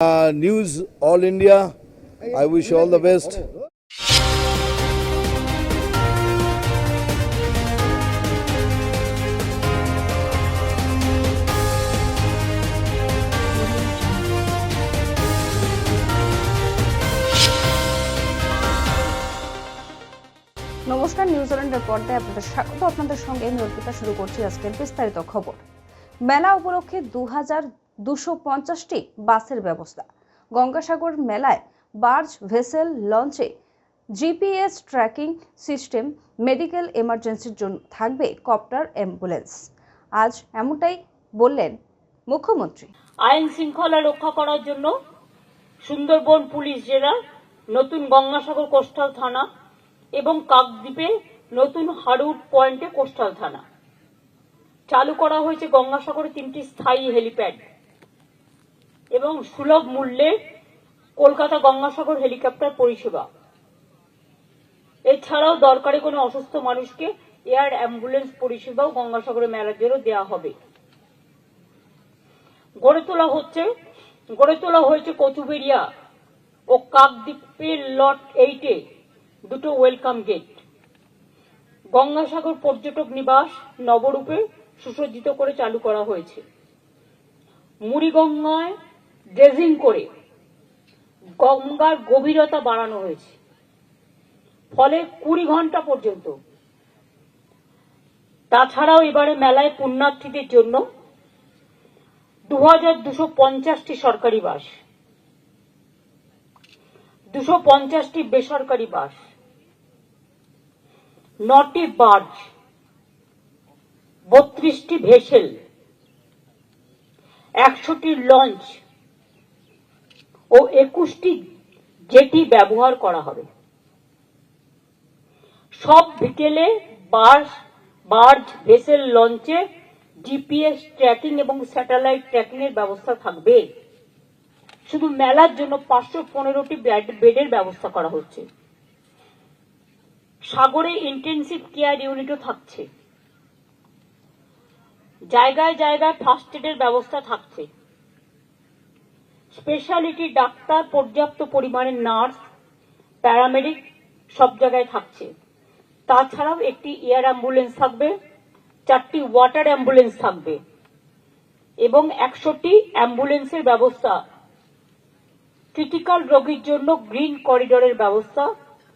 Uh, news All India. I wish all the best. নমস্কার নিউজিল্যান্ডের পর্দায় আপনাদের স্বাগত আপনাদের সঙ্গে আমি অর্পিতা শুরু করছি আজকের বিস্তারিত খবর মেলা উপলক্ষে দু হাজার দুশো পঞ্চাশটি বাসের ব্যবস্থা। গঙ্গাসাগর মেলায় বার্জ ভেসেল লঞ্চে জিপিএস ট্র্যাকিং সিস্টেম, মেডিকেল এমার্জেন্সির জন্য থাকবে কপ্টার অ্যাম্বুলেন্স। আজ এমনটাই বললেন মুখ্যমন্ত্রী। আইন শৃঙ্খলা রক্ষা করার জন্য সুন্দরবন পুলিশ জেলা, নতুন গঙ্গাসাগর কোস্টাল থানা এবং কাকদ্বীপে নতুন হারুট পয়েন্টে কোস্টাল থানা। চালু করা হয়েছে গঙ্গাসাগরে তিনটি স্থায়ী হেলিপ্যাড। এবং সুলভ মূল্যে কলকাতা গঙ্গাসাগর হেলিকপ্টার পরিষেবা। এছাড়াও দরকারি কোনো অসুস্থ মানুষকে এয়ার অ্যাম্বুলেন্স পরিষেবাও গঙ্গাসাগরে জন্য দেওয়া হবে। গড়ে তোলা হচ্ছে, গড়ে তোলা হয়েছে কচুবেরিয়া ও কাকদ্বীপের লট এইটে দুটো ওয়েলকাম গেট। গঙ্গাসাগর পর্যটক নিবাস নবরূপে সুসজ্জিত করে চালু করা হয়েছে। মুড়িগঙ্গায় ড্রেজিং করে গঙ্গার গভীরতা বাড়ানো হয়েছে। ফলে কুড়ি ঘণ্টা পর্যন্ত। তাছাড়াও এবারে মেলায় পুণ্যার্থীদের জন্য দু হাজার সরকারি বাস। দুশো পঞ্চাশটি বেসরকারি বাস। নটি বার্জ। বত্রিশটি ভেসেল। একশোটি লঞ্চ। ও একুশটি জেটি ব্যবহার করা হবে। সব বিকেলে বাস বার্জ ভেসেল লঞ্চে জিপিএস ট্র্যাকিং এবং স্যাটেলাইট ট্র্যাকিং এর ব্যবস্থা থাকবে। শুধু মেলার জন্য পাঁচশো পনেরোটি বেডের ব্যবস্থা করা হচ্ছে। সাগরে ইন্টেনসিভ কেয়ার ইউনিটও থাকছে। জায়গায় জায়গায় ফার্স্ট এডের ব্যবস্থা থাকছে। স্পেশালিটি ডাক্তার, পর্যাপ্ত পরিমাণে নার্স প্যারামেডিক সব জায়গায় থাকছে। তাছাড়াও একটি এয়ার অ্যাম্বুলেন্স থাকবে, চারটি ওয়াটার অ্যাম্বুলেন্স থাকবে, এবং একশোটি অ্যাম্বুলেন্সের ব্যবস্থা। ক্রিটিক্যাল রোগীর জন্য গ্রিন করিডোরের ব্যবস্থা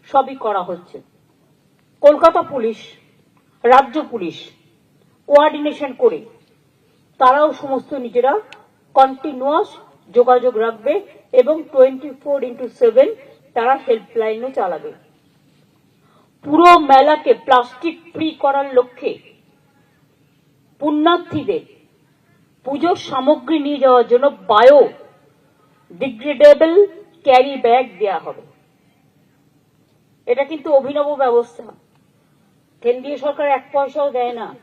সবই করা হচ্ছে। কলকাতা পুলিশ, রাজ্য পুলিশ কোয়ার্ডিনেশন করে তারাও সমস্ত নিজেরা কন্টিনিউয়াস যোগাযোগ রাখবে এবং টোয়েন্টি ফোর ইন্টু সেভেন তারা হেল্পলাইনও চালাবে। পুরো মেলাকে প্লাস্টিক ফ্রি করার লক্ষ্যে পুণ্যার্থীদের পুজোর সামগ্রী নিয়ে যাওয়ার জন্য বায়ো ডিগ্রেডেবল ক্যারি ব্যাগ দেয়া হবে। এটা কিন্তু অভিনব ব্যবস্থা। কেন্দ্রীয় সরকার এক পয়সাও দেয় না।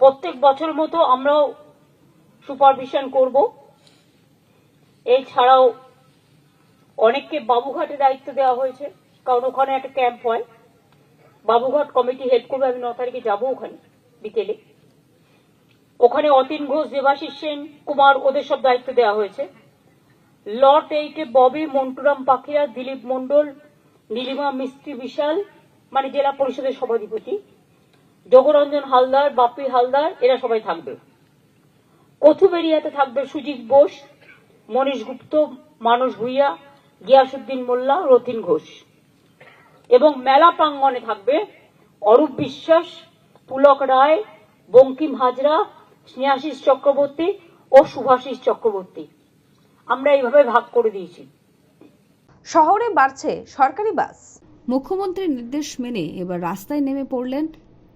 প্রত্যেক বছর মতো আমরাও সুপারভিশন করব। এছাড়াও অনেককে বাবুঘাটে দায়িত্ব দেওয়া হয়েছে, কারণ ওখানে একটা ক্যাম্প হয়। বাবুঘাট কমিটি হেড করবে, আমি ন তারিখে যাব ওখানে, বিকেলে। ওখানে অতীন ঘোষ, দেবাশিস সেন কুমার, ওদের সব দায়িত্ব দেওয়া হয়েছে। লট এইটে ববি, মন্টুরাম পাখিরা, দিলীপ মন্ডল নীলিমা মিস্ত্রি বিশাল মানে জেলা পরিষদের সভাধিপতি। যোগরঞ্জন হালদার বাপি হালদার, এরা সবাই থাকবে। কচুবেরিয়াতে থাকবে সুজিত বোস মনীষ গুপ্ত মানস ভুইয়া গিয়াসুদ্দিন মোল্লা রথিন ঘোষ। এবং মেলা প্রাঙ্গণে থাকবে অরূপ বিশ্বাস পুলক রায় বঙ্কিম হাজরা স্নেহাশিস চক্রবর্তী ও শুভাশিস চক্রবর্তী। আমরা এইভাবে ভাগ করে দিয়েছি। শহরে বাড়ছে সরকারি বাস। মুখ্যমন্ত্রীর নির্দেশ মেনে এবার রাস্তায় নেমে পড়লেন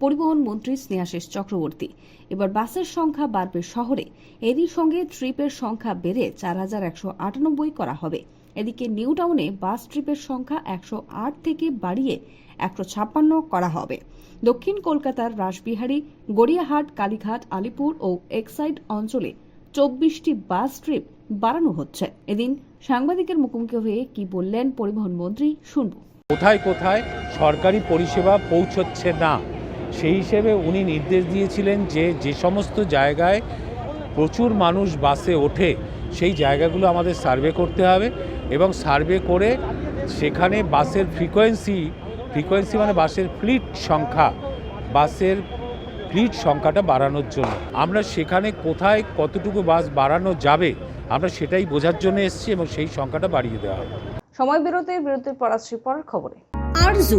পরিবহন মন্ত্রী স্নেহাশিস চক্রবর্তী। এবার বাসের সংখ্যা বাড়বে শহরে। এরই সঙ্গে ট্রিপের সংখ্যা বেড়ে চার হাজার একশো আটানব্বই করা হবে। এদিকে নিউ টাউনে বাস ট্রিপের সংখ্যা একশো আট থেকে বাড়িয়ে একশো ছাপ্পান্ন করা হবে। দক্ষিণ কলকাতার রাসবিহারী, গড়িয়াহাট, কালীঘাট, আলিপুর ও এক্সাইড অঞ্চলে চব্বিশটি বাস ট্রিপ বাড়ানো হচ্ছে। এদিন সাংবাদিকের মুখোমুখি হয়ে কি বললেন পরিবহন মন্ত্রী শুনব। কোথায় কোথায় সরকারি পরিষেবা পৌঁছচ্ছে না। সেই হিসেবে উনি নির্দেশ দিয়েছিলেন যে যে সমস্ত জায়গায় প্রচুর মানুষ বাসে ওঠে সেই জায়গাগুলো আমাদের সার্ভে করতে হবে এবং সার্ভে করে সেখানে বাসের ফ্রিকোয়েন্সি ফ্রিকোয়েন্সি মানে বাসের ফ্লিট সংখ্যা বাসের ফ্লিট সংখ্যাটা বাড়ানোর জন্য। আমরা সেখানে কোথায় কতটুকু বাস বাড়ানো যাবে আমরা সেটাই বোঝার জন্য এসেছি এবং সেই সংখ্যাটা বাড়িয়ে দেওয়া হবে। সময় বিরতির বিরতির পর আসছি পরের খবরে। Arzu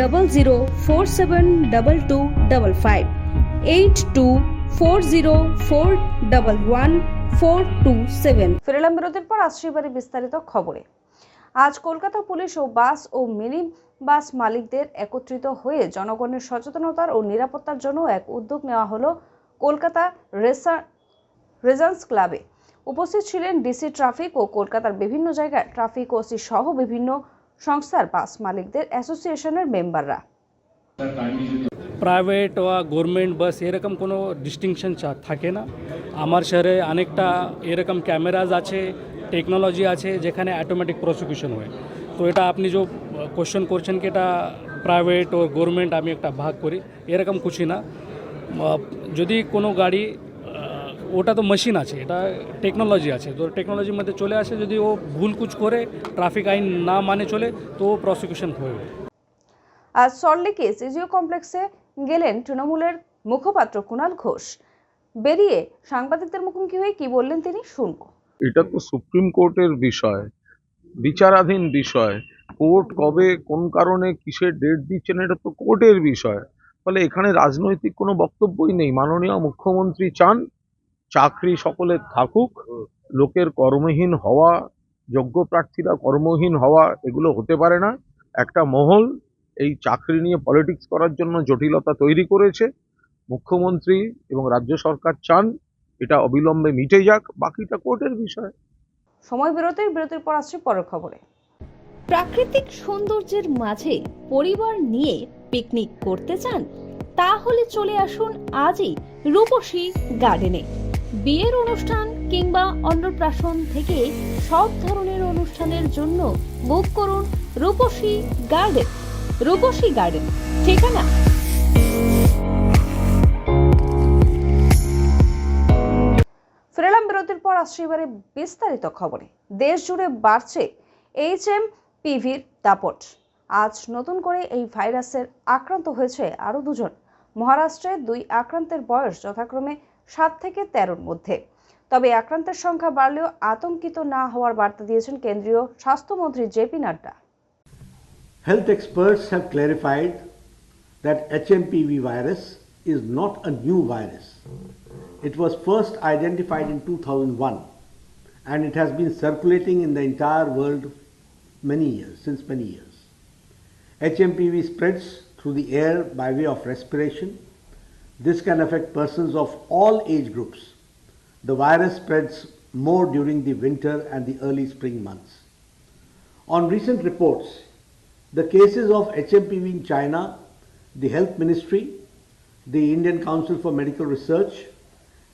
double zero four seven double two double five eight two four zero four double one four two seven ফিরেলাম বিরতির পর আসছি বিস্তারিত খবরে। আজ কলকাতা পুলিশ ও বাস ও মিনি বাস মালিকদের একত্রিত হয়ে জনগণের সচেতনতার ও নিরাপত্তার জন্য এক উদ্যোগ নেওয়া হলো কলকাতা রেজান্স ক্লাবে। উপস্থিত ছিলেন ডিসি ট্রাফিক ও কলকাতার বিভিন্ন জায়গায় ট্রাফিক ওসি সহ বিভিন্ন সংস্থার বাস মালিকদের অ্যাসোসিয়েশনের মেম্বাররা। প্রাইভেট বা গভর্নমেন্ট বাস এরকম কোনো ডিস্টিংশন থাকে না। আমার শহরে অনেকটা এরকম ক্যামেরাজ আছে টেকনোলজি আছে, যেখানে অটোমেটিক প্রসিকিউশন হয়। তো এটা আপনি যে কোশ্চেন করছেন কি এটা প্রাইভেট ও গভর্নমেন্ট, আমি একটা ভাগ করি। এরকম কিছুই না। যদি কোনো গাড়ি ওটা তো মেশিন আছে এটা টেকনোলজি আছে। তো টেকনোলজির মধ্যে চলে আসে যদি ও ভুল কুচ করে ট্রাফিক আইন না মানে চলে তো ও প্রসিকিউশন হয়ে হবে আজ সল্টলেকে সিজিও কমপ্লেক্সে গেলেন তৃণমূলের মুখপাত্র কুণাল ঘোষ। বেরিয়ে সাংবাদিকদের মুখোমুখি হয়ে কি বললেন তিনি শুনব। এটা তো সুপ্রিম কোর্টের বিষয় বিচারাধীন বিষয়। কোর্ট কবে কোন কারণে কিসের ডেট দিচ্ছেন এটা তো কোর্টের বিষয়। ফলে এখানে রাজনৈতিক কোনো বক্তব্যই নেই। মাননীয় মুখ্যমন্ত্রী চান চাকরি সকলের থাকুক লোকের কর্মহীন হওয়া যোগ্য প্রার্থীরা কর্মহীন হওয়া এগুলো হতে পারে না। একটা মহল এই চাকরি নিয়ে পলিটিক্স করার জন্য জটিলতা তৈরি করেছে। মুখ্যমন্ত্রী এবং রাজ্য সরকার চান এটা অবিলম্বে মিটে যাক বাকিটা কোর্টের বিষয়। সময় বিরতির বিরতির পর আসছি পরের খবরে। প্রাকৃতিক সৌন্দর্যের মাঝে পরিবার নিয়ে পিকনিক করতে চান? তাহলে চলে আসুন আজই রূপসী গার্ডেনে বিয়ের অনুষ্ঠান কিংবা অন্নপ্রাশন থেকে সব ধরনের অনুষ্ঠানের জন্য বুক করুন রূপসী গার্ডেন রূপসী গার্ডেন ঠিকানা? ফিরেলাম বিরতির পর আসছি এবারে বিস্তারিত খবরে। দেশ জুড়ে বাড়ছে এইচ এম পিভির দাপট। আজ নতুন করে এই ভাইরাসের আক্রান্ত হয়েছে আরও দুজন। মহারাষ্ট্রে দুই আক্রান্তের বয়স যথাক্রমে সাত থেকে তেরোর মধ্যে তবে আক্রান্তের সংখ্যা বাড়লেও আতঙ্কিত না হওয়ার বার্তা দিয়েছেন কেন্দ্রীয় স্বাস্থ্যমন্ত্রী JP Nadda Health experts have clarified that HMPV virus is not a new virus. It was first identified in 2001 and it has been circulating in the entire world many years, since many years. HMPV spreads through the air by way of respiration. This can affect persons of all age groups. The virus spreads more during the winter and the early spring months. On recent reports, the cases of HMPV in China, the Health Ministry, the Indian Council for Medical Research,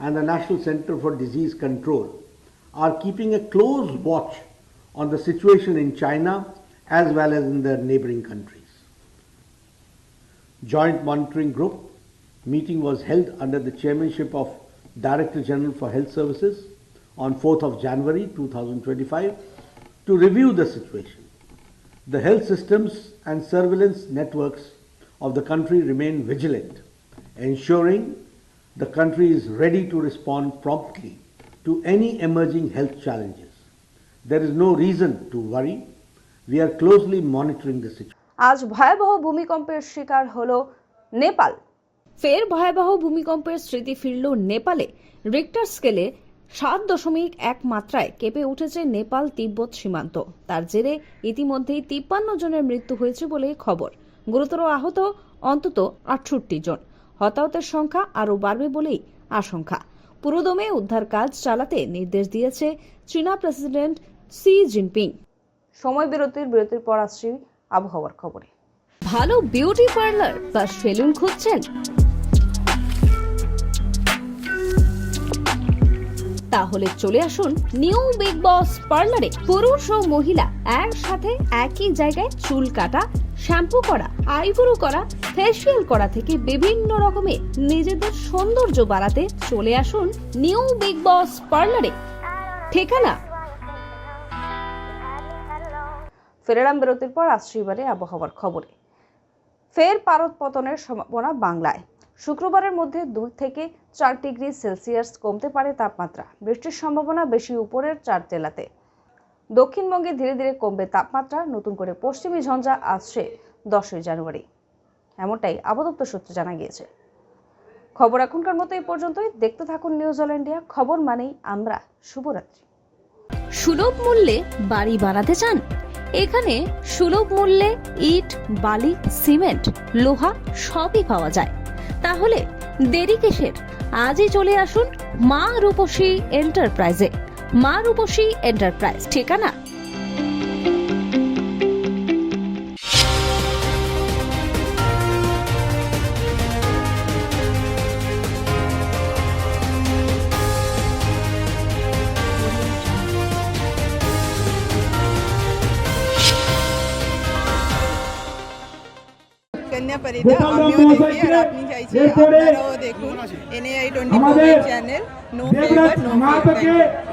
and the National Center for Disease Control are keeping a close watch on the situation in China as well as in the neighboring countries. Joint Monitoring Group meeting was held under the chairmanship of Director General for Health Services on 4th of January 2025 to review the situation. The health systems and surveillance networks of the country remain vigilant, ensuring the country is ready to respond promptly to any emerging health challenges. There is no reason to worry. We are closely monitoring the situation. আজ ভয়াবহ ভূমিকম্পের শিকার হলো নেপাল ফের ভয়াবহ ভূমিকম্পের স্মৃতি ফিরল নেপালে। রিক্টার স্কেলে সাত দশমিক এক মাত্রায় কেঁপে উঠেছে নেপাল তিব্বত সীমান্ত। তার জেরে ইতিমধ্যেই তিপ্পান্ন জনের মৃত্যু হয়েছে বলে খবর। গুরুতর আহত অন্তত আটষট্টি জন। হতাহতের সংখ্যা আরও বাড়বে বলেই আশঙ্কা। পুরোদমে উদ্ধার কাজ চালাতে নির্দেশ দিয়েছে চীনা প্রেসিডেন্ট সি জিনপিং সময় বিরতির বিরতির পর আসছি আবহাওয়ার খবরে। ভালো বিউটি পার্লার বা সেলুন খুঁজছেন? তাহলে চলে আসুন নিউ বিগ বস পার্লারে পুরুষ ও মহিলা একসাথে একই জায়গায় চুল কাটা, শ্যাম্পু করা, আইব্রো করা ফেসিয়াল করা থেকে বিভিন্ন রকমের নিজেদের সৌন্দর্য বাড়াতে চলে আসুন নিউ বিগ বস পার্লারে ঠিকানা? ফেরেরাম বিরতির পর আসছি এবারে আবহাওয়ার খবরে। ফের পারদ পতনের সম্ভাবনা বাংলায়। শুক্রবারের মধ্যে দুই থেকে চার ডিগ্রি সেলসিয়াস কমতে পারে তাপমাত্রা। বৃষ্টির সম্ভাবনা বেশি উপরের চার জেলাতে। দক্ষিণবঙ্গে ধীরে ধীরে কমবে তাপমাত্রা, নতুন করে পশ্চিমী ঝঞ্ঝা আসছে দশই জানুয়ারি। এমনটাই আবদপ্তর সূত্রে জানা গিয়েছে। খবর এখনকার মতো এই পর্যন্তই। দেখতে থাকুন নিউজ অল ইন্ডিয়া খবর মানেই আমরা। শুভরাত্রি। সুলভ মূল্যে বাড়ি বানাতে চান? এখানে সুলভ মূল্যে ইট, বালি, সিমেন্ট, লোহা সবই পাওয়া যায়। তাহলে দেরি কিসের? আজই চলে আসুন মা রূপসী এন্টারপ্রাইজে। মা রূপসী এন্টারপ্রাইজ ঠিকানা? আপনি চাইছি আপনারাও দেখুন NAI twenty four channel no favour no